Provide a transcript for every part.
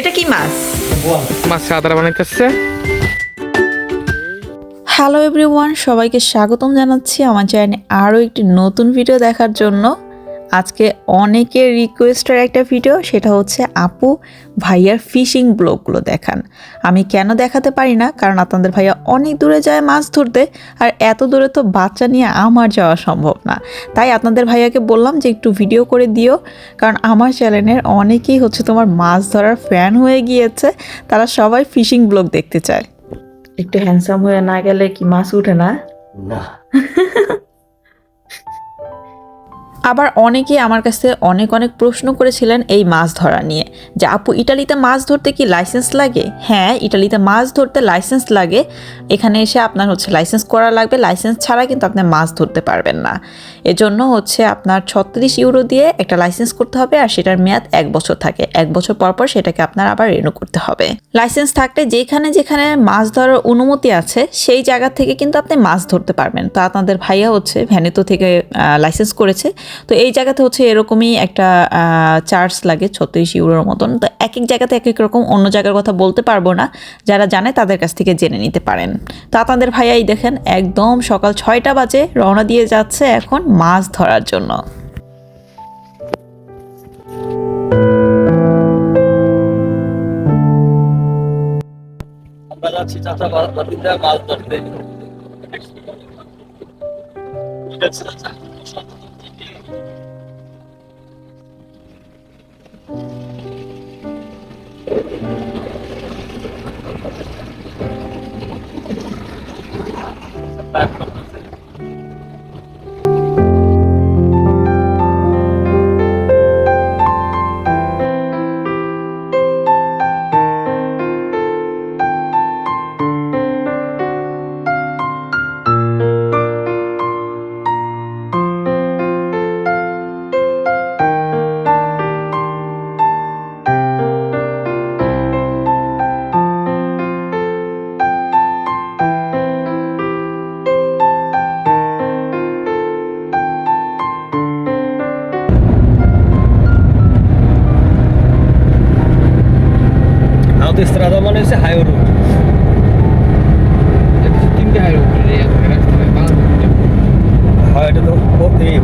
এটা কি মাছ? মাছ আদারা বানাইতেছে হ্যালো এভরিওয়ান সবাইকে স্বাগতম জানাচ্ছি আমার চ্যানেলে আরও একটি নতুন ভিডিও দেখার জন্য। আজকে অনেকের রিকোয়েস্টের একটা ভিডিও সেটা হচ্ছে আপু ভাইয়ার ফিশিং ব্লগগুলো দেখান। আমি কেন দেখাতে পারি না? কারণ আপনাদের ভাইয়া অনেক দূরে যায় মাছ ধরতে আর এত দূরে তো বাচ্চা নিয়ে আমার যাওয়া সম্ভব না। তাই আপনাদের ভাইয়াকে বললাম যে একটু ভিডিও করে দিও। কারণ আমার চ্যানেলের অনেকেই হচ্ছে তোমার মাছ ধরার ফ্যান হয়ে গিয়েছে তারা সবাই ফিশিং ব্লগ দেখতে চায়। একটু হ্যান্ডসাম হয়ে না গেলে কি মাছ উঠে না? না। আবার অনেকে আমার কাছে অনেক অনেক প্রশ্ন করেছিলেন এই মাছ ধরা নিয়ে। যে আপু, ইটালিতে মাছ ধরতে কি লাইসেন্স লাগে? হ্যাঁ ইটালিতে মাছ ধরতে লাইসেন্স লাগে। এখানে এসে আপনার হচ্ছে লাইসেন্স করা লাগবে। লাইসেন্স ছাড়া কিন্তু আপনি মাছ ধরতে পারবেন না। এজন্য হচ্ছে আপনার ছত্রিশ ইউরো দিয়ে একটা লাইসেন্স করতে হবে আর সেটার মেয়াদ এক বছর থাকে। এক বছর পর পর সেটাকে আপনার আবার রেনু করতে হবে। লাইসেন্স থাকলে যেখানে যেখানে মাছ ধরার অনুমতি আছে, সেই জায়গা থেকে কিন্তু আপনি মাছ ধরতে পারবেন। তো আপনাদের ভাইয়া হচ্ছে ভ্যানেতো থেকে লাইসেন্স করেছে। তো এই জায়গাতে হচ্ছে এরকমই একটা চার্জ লাগে ছত্রিশ ইউরোর মতন। তো এক এক জায়গাতে এক এক রকম অন্য জায়গার কথা বলতে পারব না। যারা জানে তাদের কাছ থেকে জেনে নিতে পারেন। তো আপনাদের ভাইয়াই দেখেন, একদম সকাল ছয়টা বাজে রওনা দিয়ে যাচ্ছে এখন মাছ ধরার জন্য। আমরা যাচ্ছি চাচা মাছ ধরতে। ঠিক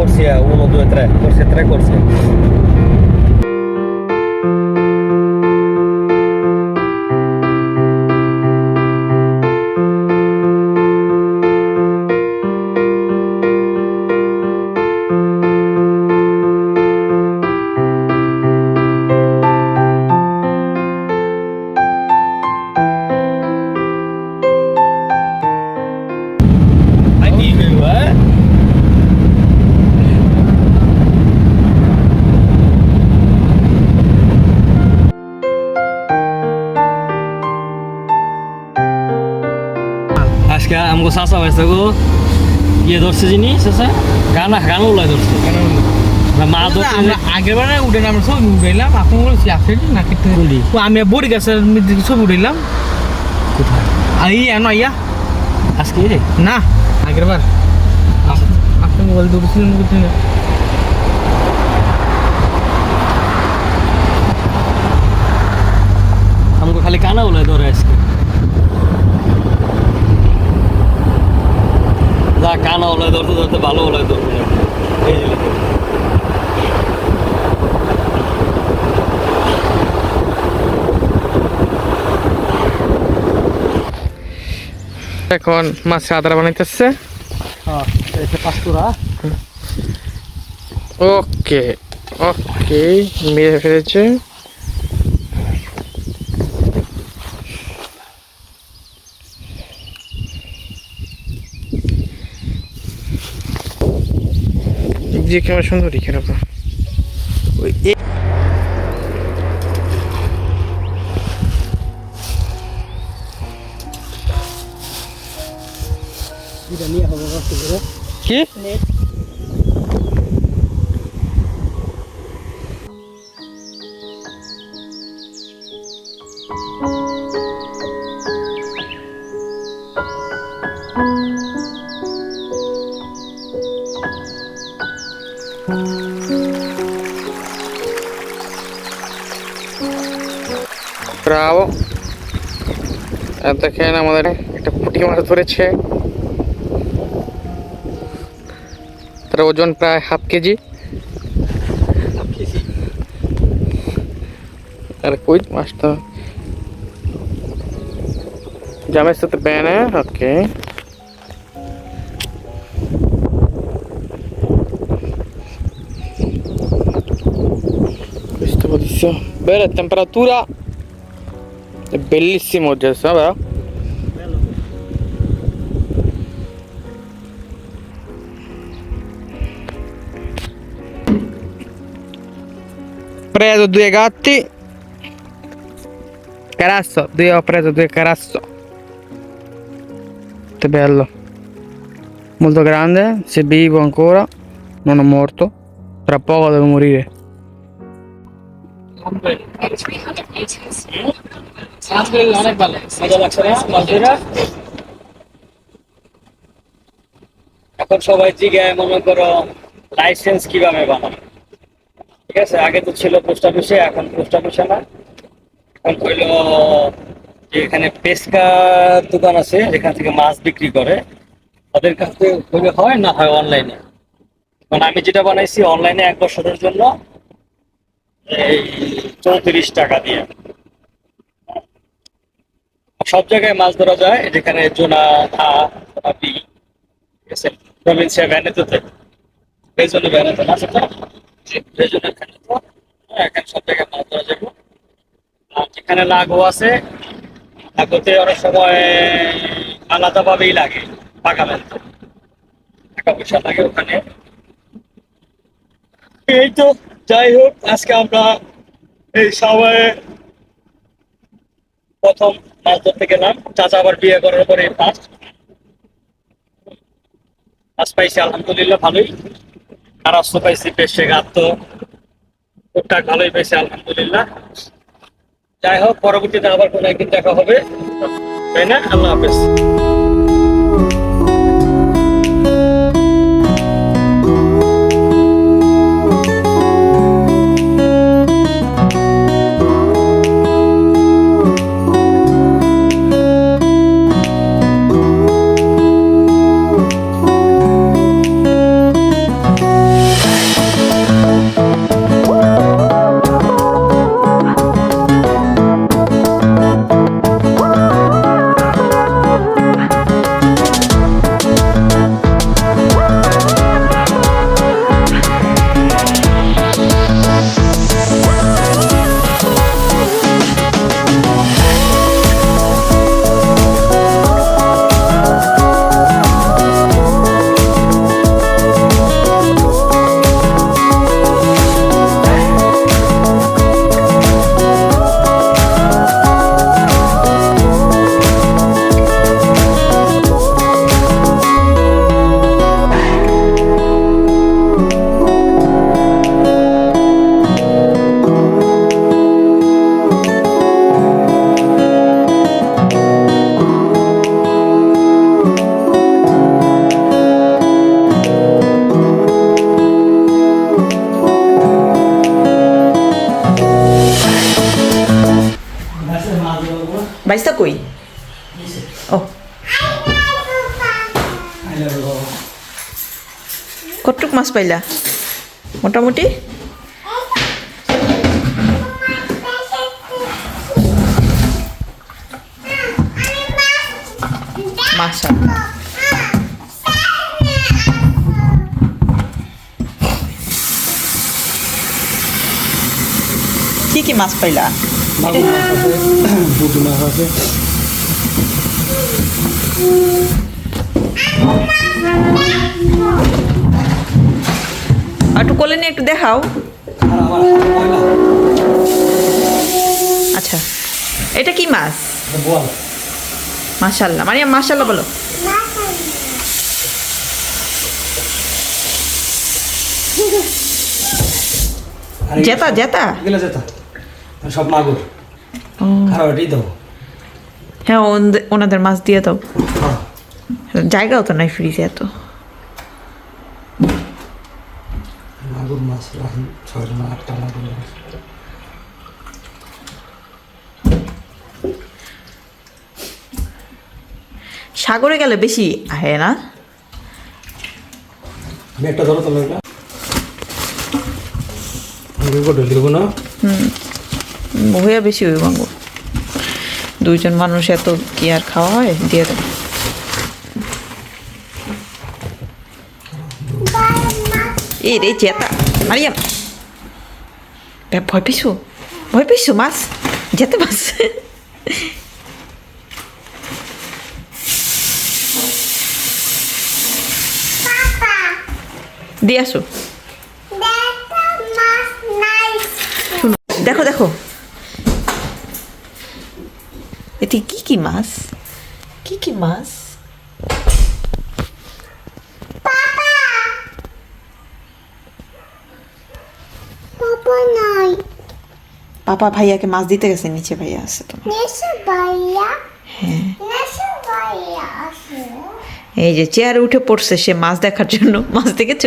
ও- এই করছে উনো দুই tre করছে চাচা হয়েছে গো। ইয়ে ধরছে জিনিস চাচা? গানা গান উলাই ধরছে। মা ধরছে আগের বারে উঠে আমরা ছবি উঠাইলাম আপনি বলছি আসেন না কিন্তু কোনটি? ও আমি বড়ি গাছের ছবি উঠাইলাম। কোথায়? আর এই এনো আইয়া আজকে না আগের বার আপ- আপনি মোবাইল দৌড়ছিলেন বুঝছেন আমাকে খালি কানা উলাই ধরে আজকে। যা কানা উলাই ধরতে ধরতে ভালো উলাই ধরবে এই এখন মাছ আদারা বানাইতেছে। হ্যাঁ ওকে ওকে মেরে ফেলেছে। যে কেমন সুন্দরী কেরকম ওই এ- এটা নিয়ে হবে কষ্ট করে কি? আর দেখেন আমাদের একটা পুঁটি মাছ ধরেছে। তার ওজন প্রায় হাফ কেজি। আর কই মাছটা? জামের সাথে questa posizione bella temperatura è bellissimo oggi adesso, vero? preso due gatti. Carasso io ho preso due carasso. Che bello. Molto grande se vivo ancora non ho morto. Tra poco devo morire এখন সবাই জিজ্ঞায় মনে করো licence কীভাবে বানাবে? ঠিক আছে? আগে তো ছিল পোস্ট অফিসে এখন পোস্ট অফিসে না। এখন হইল এখানে পেস্কার দোকান আছে, যেখান থেকে মাছ বিক্রি করে। তাদের কাছ থেকে হয় না হয় অনলাইনে মানে আমি যেটা বানাইছি অনলাইনে এক বছরের জন্য চৌত্রিশ টাকা দিয়ে। সব জায়গায় মাছ ধরা যায় যেখানে জোনা থা হ্যাঁ, সব জায়গায় মাছ ধরা আর যেখানে লাগো আছে লাগোতে অনেক সময় আলাদাভাবেই লাগে পাকা টাকা পয়সা লাগে ওখানে। এই তো যাই হোক আজকে আমরা এই সময়ে প্রথম মাছ ধরতে গেলাম চাচা আবার বিয়ে করার পরে ফার্স্ট মাছ পাইছি, আলহামদুলিল্লাহ, ভালোই। আর অস্ত্র পাইছি, বেশ গাত তো টুকটাক ভালোই পাইছি, আলহামদুলিল্লাহ। যাই হোক পরবর্তীতে আবার কোনো একদিন দেখা হবে। তাই না? আল্লাহ হাফেজ। কতটুক মাছ পাইলা? মোটামুটি? মাছ কি কি মাছ পাইলা? মাছ আছে। মাছ আছে। আর একটু কোলে নিয়ে একটু দেখাও। আচ্ছা এটা কি মাছ? মাশাল্লাহ। মারিয়া মাশাল্লাহ বলো। জেতা জেতা। সব মাগুর। হ্যাঁ ওনদে- ওনাদের মাছ দিয়ে দাও। জায়গাও তো নাই ফ্রিজে এত। সাগরে গেলে বেশি আহে না? আমি একটা ধরো তোমার বেশি হইব দুইজন মানুষ এত কি আর খাওয়া হয়? দিয়ে দেয় এই রে জেতা ভয় পেয়েছ? ভয় পেয়েছ, মাছ? যেতে মাছ। দিয়ে আসো। দেখো দেখো। এটি কি কি মাছ? কি কি মাছ Papa নাই পাপা ভাইয়াকে মাছ দিতে গেছে নিচে ভাইয়া আছে তো আছে? এই যে চেয়ারে উঠে পড়ছে সে মাছ দেখার জন্য। মাছ দেখেছ?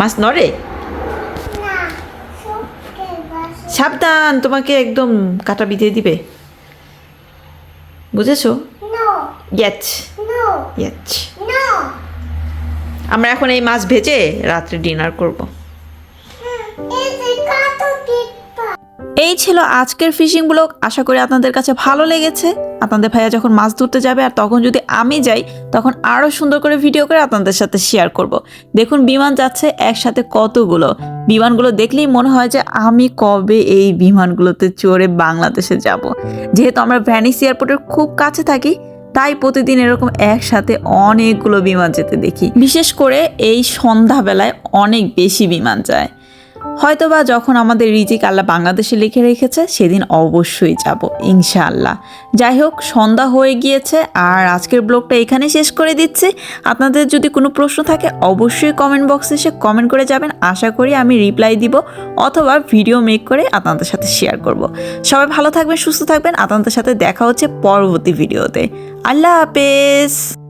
মাছ নড়ে? সাবধান তোমাকে একদম কাটা বিধে দিবে। বুঝেছ? ইয়েচ ইয়েচ আমরা এখন এই মাছ ভেজে রাত্রে ডিনার করব। এই ছিল আজকের ফিশিং ব্লগ। আশা করি আপনাদের কাছে ভালো লেগেছে। আপনাদের ভাইয়া যখন মাছ ধরতে যাবে আর তখন যদি আমি যাই, তখন আরও সুন্দর করে ভিডিও করে আপনাদের সাথে শেয়ার করব। দেখুন, বিমান যাচ্ছে একসাথে কতগুলো। বিমানগুলো দেখলেই মনে হয় যে আমি কবে এই বিমানগুলোতে চড়ে বাংলাদেশে যাব। যেহেতু আমরা ভ্যানিস এয়ারপোর্টের খুব কাছে থাকি, তাই প্রতিদিন এরকম একসাথে অনেকগুলো বিমান যেতে দেখি। বিশেষ করে এই সন্ধ্যাবেলায় অনেক বেশি বিমান যায়। হয়তোবা যখন আমাদের রিজিক আল্লাহ বাংলাদেশে লিখে রেখেছে, সেদিন অবশ্যই যাব, ইনশাআল্লাহ। যাই হোক, সন্ধ্যা হয়ে গিয়েছে, আর আজকের ব্লগটা এখানে শেষ করে দিচ্ছি। আপনাদের যদি কোনো প্রশ্ন থাকে, অবশ্যই কমেন্ট বক্সে এসে কমেন্ট করে যাবেন। আশা করি আমি রিপ্লাই দিব, অথবা ভিডিও মেক করে আপনাদের সাথে শেয়ার করব। সবাই ভালো থাকবেন, সুস্থ থাকবেন। আপনাদের সাথে দেখা হচ্ছে পরবর্তী ভিডিওতে আল্লাহ হাফেজ!